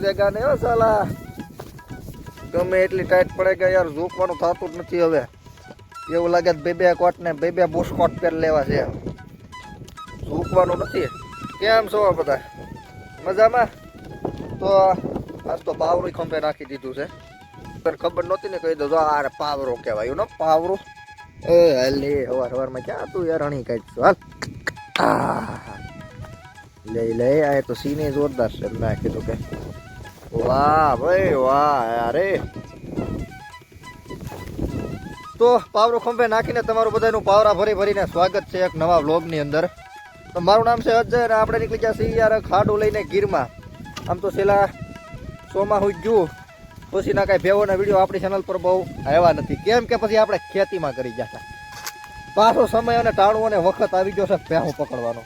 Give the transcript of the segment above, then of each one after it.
પડેગા નહીં સાલા. ગમે એટલી ટાઈટ પડે કે યાર ઝૂકવાનું થતું જ નથી હવે. એવું લાગે બે બે કોટ ને બે બે બુશ કોટ પહેર લેવા છે. ઝૂકવાનું નથી. કેમ છો બધા? મજામાં? તો આજ તો પાવરું ખંભે નાખી દીધું છે. તને ખબર નહોતી ને કહી દો આ પાવરો કહેવાય ને પાવરો. એ લે હવાર હવારમાં ક્યાં તું યાર અણી કાઢશું હાલ. લઈ લઈ, આ તો સીને જોરદાર છે, મેં કીધું કે. વાહ ભાઈ, વાહ, અરે. તો પાવરો ખંભે નાખીને તમારું બધાનું પાવરા ભરી ભરીને સ્વાગત છે એક નવા વ્લોગની અંદર. મારું નામ છે અજય અને આપણે નીકળી ગયા છીએ યાર ખાડું લઈને ગીરમાં. આમ તો છેલ્લા સોમાં હું જુ ખુશીના કાંઈ ભેવોના વીડિયો આપણી ચેનલ પર બહુ આવ્યા નથી. કેમ કે પછી આપણે ખેતીમાં કરી જતા પાછો સમય અને ટાળવો અને વખત આવી ગયો છે ભેહું પકડવાનો.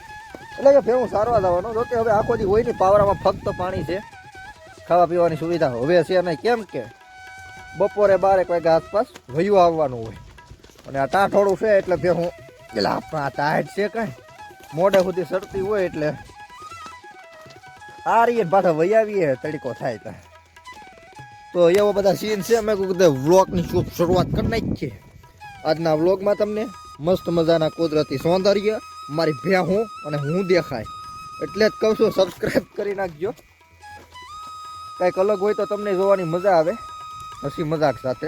એટલે કે ભેહું સારવા જવાનો જો કે હવે આખો દી હોય નહીં, પાવરામાં ફક્ત પાણી છે. ખાવા પીવાની સુવિધા હવે છે નહીં કેમ કે બપોરે બારેક વાગ્યા આસપાસ વયું આવવાનું હોય. અને આ ટાંઠોડું છે એટલે ભેહું એટલે આપણા ટાઈટ છે કાંઈ, મોઢે સુધી સરતી હોય એટલે આ રહીએ પાછા વૈયાવીએ તડીકો થાય ત્યાં. તો એવો બધા સીન છે, અમે કીધું વ્લોગની શુભ શરૂઆત કરી નાખીએ. આજના વ્લોગમાં તમને મસ્ત મજાના કુદરતી સૌંદર્ય, મારી ભેહું અને હું દેખાય. એટલે જ કહું છું સબસ્ક્રાઈબ કરી નાખજો. કંઈક અલગ હોય તો તમને જોવાની મજા આવે. હસી મજાક સાથે.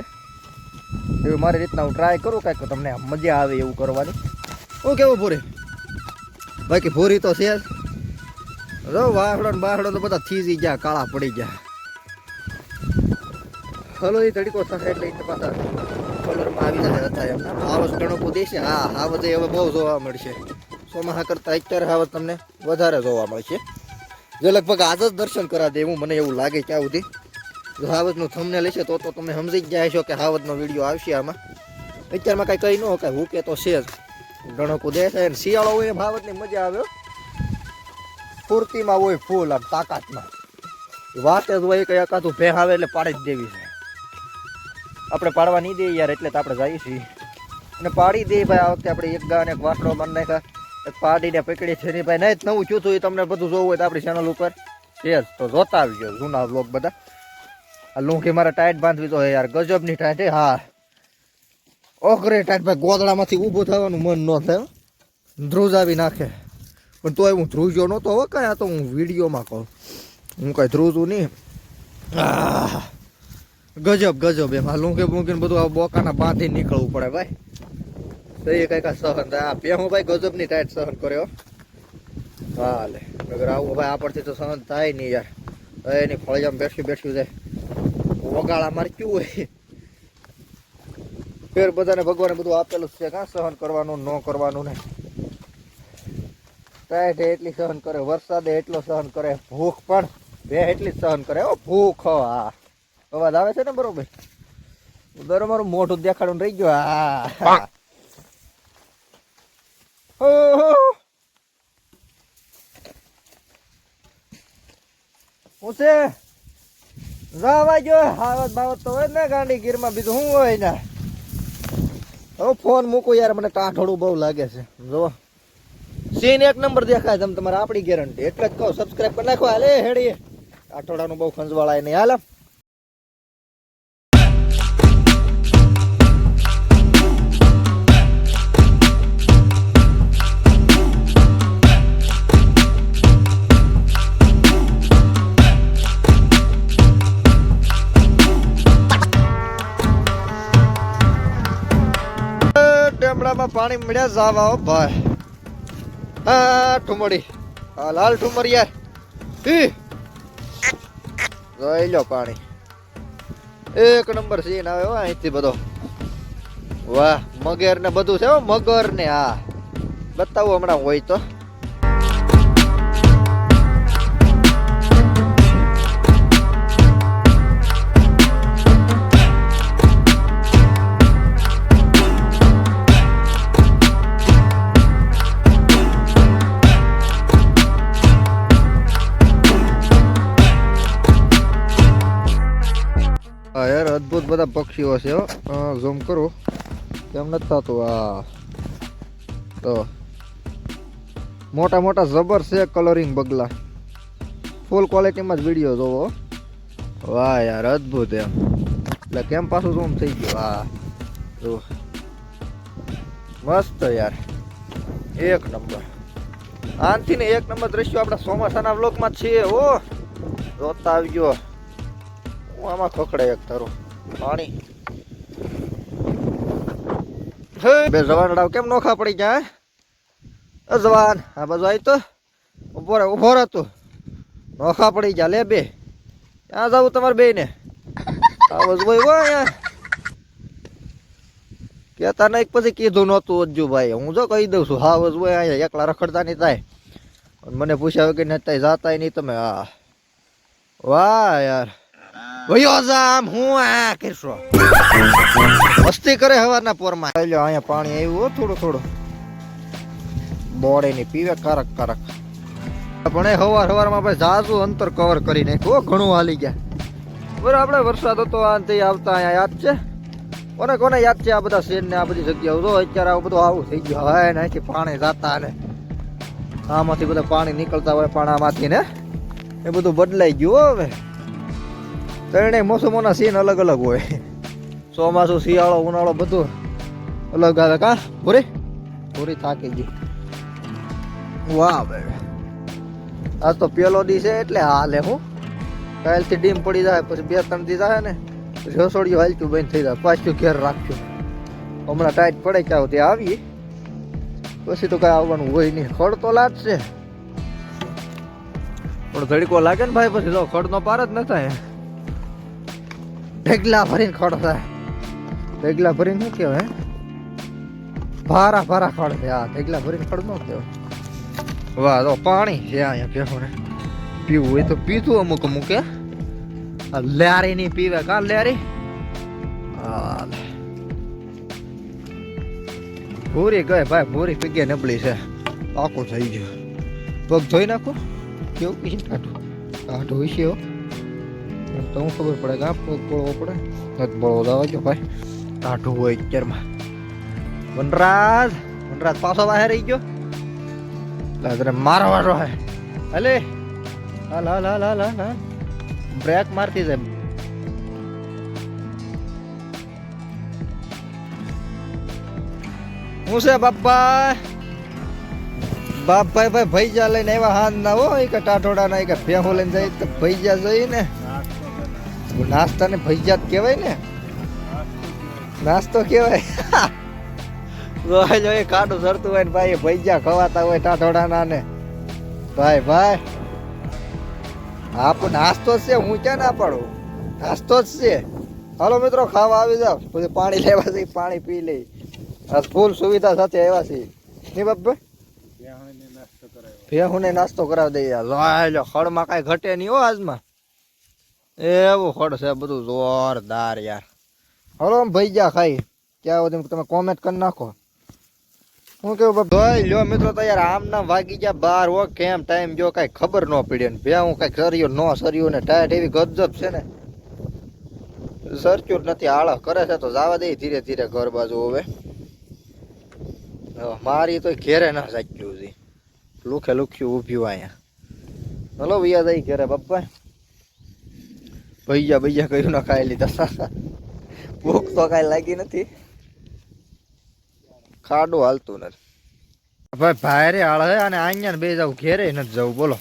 એવી મારી રીતના હું ટ્રાય કરું કાંઈક તમને મજા આવે એવું કરવાની. હું કેવું ભૂરી? બાકી ભૂરી તો છે જ. વાહડો ને બાહડો તો બધા થીજી ગયા, કાળા પડી ગયા. હલો, એ તડકો થશે એટલે પાછા કલરમાં આવી જશે હતા એમ હાવસ ઘણો દેશે. હા, હાવજ હવે બહુ જોવા મળશે. ચોમાસા કરતાં અત્યારે હાવજ તમને વધારે જોવા મળશે. જે લગભગ આજ જ દર્શન કરા દે એવું મને એવું લાગે ક્યાં સુધી. જો હાવતનું થમને લેશે તો તો તમે સમજી જ જાય છો કે હાવતનો વીડિયો આવશે આમાં. અત્યારમાં કાંઈ કહી ન કાંઈ હુકે તો છે જ. ગણકું દેશે અને શિયાળો હોય એમ હાવતની મજા આવે ફૂર્તિમાં હોય ફૂલ આમ તાકાતમાં. વાત જ હોય કે એકાદું ભેહ આવે એટલે પાડી જ દેવી છે. આપણે પાડવા નહીં દઈએ યાર, એટલે તો આપણે જઈએ છીએ. અને પાડી દઈએ ભાઈ, આ વખતે આપણે એક ગા અને એક વાસણો મારી નાખ્યા. પાડીને પકડી છે ભાઈ નહીં નવું ચૂથું એ તમને બધું જોવું હોય તો આપણી ચેનલ ઉપર. જ તો જોતા આવજો જૂના બ્લોગ બધા. આ લુંખી મારે ટાઈટ બાંધવી તો યાર, ગજબની ટાઈટ હે ઓકરે ટાઈટ ભાઈ ગોદડામાંથી ઊભું થવાનું મન ન થાય. ધ્રુજાવી નાખે. પણ તોય હું ધ્રુજ્યો નહોતો હવે કાંઈ. આ તો હું વિડીયોમાં કહું. હું કાંઈ ધ્રુજું નહીં. ગજબ ગજબ એમાં. લૂંકે બૂંકીને બધું આ બોકાના બાંધી નીકળવું પડે, ભાઈ. તો એ કંઈક સહન થાય. આ પેહું ભાઈ ગજબની ટાઈટ સહન કર્યો હાલે. નગર આવું ભાઈ આપણથી તો સહન થાય નહીં યાર. એની ફળિયામાં બેઠી બેઠી જાય. વગાળા અમારે ક્યું હોય? ફેર બધાને ભગવાને બધું આપેલું છે. કાં સહન કરવાનું, ન કરવાનું ને? ટાઈટ એટલી સહન કરે, વરસાદે એટલો સહન કરે. ભૂખ પણ બે એટલી જ સહન કરે. ઓ, ભૂખ, હા અવાજ આવે છે ને બરોબર? દર મારું મોઢું દેખાડું રહી ગયો. હા. છે જવા જો હાવત બાવત તો હોય ને ગાંડી ગીરમાં બીજું શું હોય ને? હવે ફોન મૂકું યાર, મને ટાઢોળું બહુ લાગે છે. જો સીન એક નંબર દેખાય તમે તમારે આપણી ગેરંટી. એટલે જ કહો સબસ્ક્રાઈબ કરી નાખો. હાલે હેડી આઠવાડાનું બહુ ખંજવાળાય નહીં. હાલ. પાણી મળ્યા જાવા ભાઈ. હા ઠુમડી. હા લાલ ઠુમર યાર જોઈ લો પાણી. એક નંબર સીન આવે, હો, અહીંથી બધો. વાહ મગર ને બધું છે મગર ને હા બતાવું હમણાં હોય તો. યાર અદ્ભુત બધા પક્ષીઓ છે ઝૂમ કરું. કેમ નથી થતું? આ. તો. મોટા મોટા જબર છે કલરિંગ બગલા. ફૂલ ક્વોલિટીમાં જ વીડિયો જોવો વાહ યાર, અદ્ભુત એમ. એટલે કેમ પાછું ઝૂમ થઈ ગયું? હા મસ્ત યાર. એક નંબર. આનથી ને એક નંબર દ્રશ્યો આપણા ચોમાસાના બ્લોકમાં જ છીએ ઓ જોતા આવજો. હું આમાં ખખડે એક તારું પાણી. હે? બે જવાન ડાવ કેમ નોખા પડી ગયા, હે? અ જવાન, આ બાજુ આવી તો. ઊભો રહે ઊભો રહે તું. નોખા પડી જા લે બે. ક્યાં જવું તમારે બે ને આ બાજુ ભાઈ હો અહીંયા? કેતા નહીં પછી કીધું નહોતું અજ્જુ ભાઈ હું જો કહી દઉં છું, હા બસ ભાઈ અહીંયા, એકલા રખડતા નહીં થાય. અને મને પૂછ્યા વગર ને થાય, જાતાય નહીં તમે. હા. વાહ, યાર. વયો જામ હું આ કરશો મસ્તી કરે હવારના પોરમાં. ચાલો અહીંયા પાણી આવ્યું હો થોડું થોડું. બોડે ની પીવે કારક કારક. પણ એ હવાર હવારમાં ભાઈ જાજુ અંતર કવર કરી નાખ્યું હો, ઘણું હાલી ગયા. બરાબર આપણે વરસાદ હતો આ તે આવતા અહીંયા યાદ છે? કોને કોને યાદ છે આ બધા શેર ને આ બધી જગ્યાઓ? જો અત્યારે આવું બધું આવું થઈ ગયું. હવે નાખી પાણી જાતા ને આમાંથી બધા પાણી નીકળતા હોય પાણામાંથી ને એ બધું બદલાઈ ગયું હવે. ત્રણેય મોસમોના સીન અલગ અલગ હોય. ચોમાસું, શિયાળો, ઉનાળો બધું અલગ અલગ હા પૂરી પૂરી થાકી ગઈ. વાહ ભાઈ. આ તો પેલો દી છે એટલે હાલે હું. કાલથી ડીમ પડી જાય, પછી બે ત્રણ દી જાય ને, પછી રસોડિયું હાલતું બંધ થઈ જાય. પાછું ઘેર રાખ્યું હમણાં ટાઈટ પડે ક્યાં ત્યાં આવી. પછી તો કઈ આવવાનું હોય નહીં. ખડ તો લાગશે. પણ ધડીકો લાગે ને ભાઈ, પછી તો ખડ નો પાર જ ન થાય. ઢગલા ભરીને ખડ થાય ઢગલા ભરીને શું કહેવાય ભારા ભારા ખડ છે આ ઢગલા ભરીને ખડ ન કહેવાય. વાહ, તો પાણી છે અહીંયા ભેંસોને પીવું હોય તો પીધું અમુક અમુક આ લેરી ની પીવે. કા લેરી. ભૂરી ગઈ ભાઈ, ભૂરી પીગે નબળી છે. પાકું થઈ ગયું. પગ ધોઈ નાખો. કેવું? પીશે કાઢું. કાઢું છે. તો હું ખબર પડે કે આ બળવો પડે નથી બળવો દાવા જો ભાઈ ટાઢું હોય અત્યારમાં વનરાજ વનરાજ પાછો બહાર રહી ગયો લાદરે તને વાળો હે અલે હાલ હાલ હાલ હાલ હાલ બ્રેક મારતી જાય હું છે બાપા બાપ ભાઈ ભૈજા લઈને આવ્યા હાથ ના હોય કે ટાટોડા ના કે ભેહો લઈને જાય તો ભૈજા જઈ ને નાસ્તા ને ભૈજા જ કહેવાય ને? નાસ્તો કહેવાય. રોજ એ કાઢું સરતું હોય ને ભાઈ એ ભૈજા ખવાતા હોય ટાટોડાના ને. ભાઈ ભાઈ. આપ નાસ્તો જ છે હું ક્યાં ના પાડું? નાસ્તો જ છે. હાલો મિત્રો ખાવા આવી જાવ પછી પાણી લેવા છે પાણી પી લઈ. ફૂલ સુવિધા સાથે આવ્યા છે નહીં બાપભાઈ ભેહુને નાસ્તો કરાવી દઈએ. લો ખડમાં કાંઈ ઘટે નહીં હો આજમાં. એવું ખડ છે, બધું જોરદાર યાર. હલો ભાઈ ગયા ખાઈ. ક્યાં બધું તમે કોમેન્ટ કરી નાખો. હું કેવું ભાઈ, લ્યો મિત્રો તો યાર આમ નામ વાગી ગયા બાર, હો, કેમ ટાઈમ જો કાંઈ ખબર ન પડી ને ભે હું કાંઈક સર્યો ન સર્યો ને ટાયર એવી ગજબ છે ને. સરચ્યું નથી આળા કરે છે તો જવા દે ધીરે ધીરે ઘર બાજુ હવે. મારી તો ઘેરે ના સાચ્યું છે લુખે લુખ્યું ઊભ્યું અહીંયા. હલો ભૈયા જઈ ઘેરે બાપા ભૈયા ભૈયા કયું ના ખાઈ લીધા. ભૂખ તો કાંઈ લાગી નથી. ખાડું હાલતું નથી. ભાઈ ભાઈ રે હાળ અને અહીંયા બે જાવ ઘેરે નથી જવું, બોલો.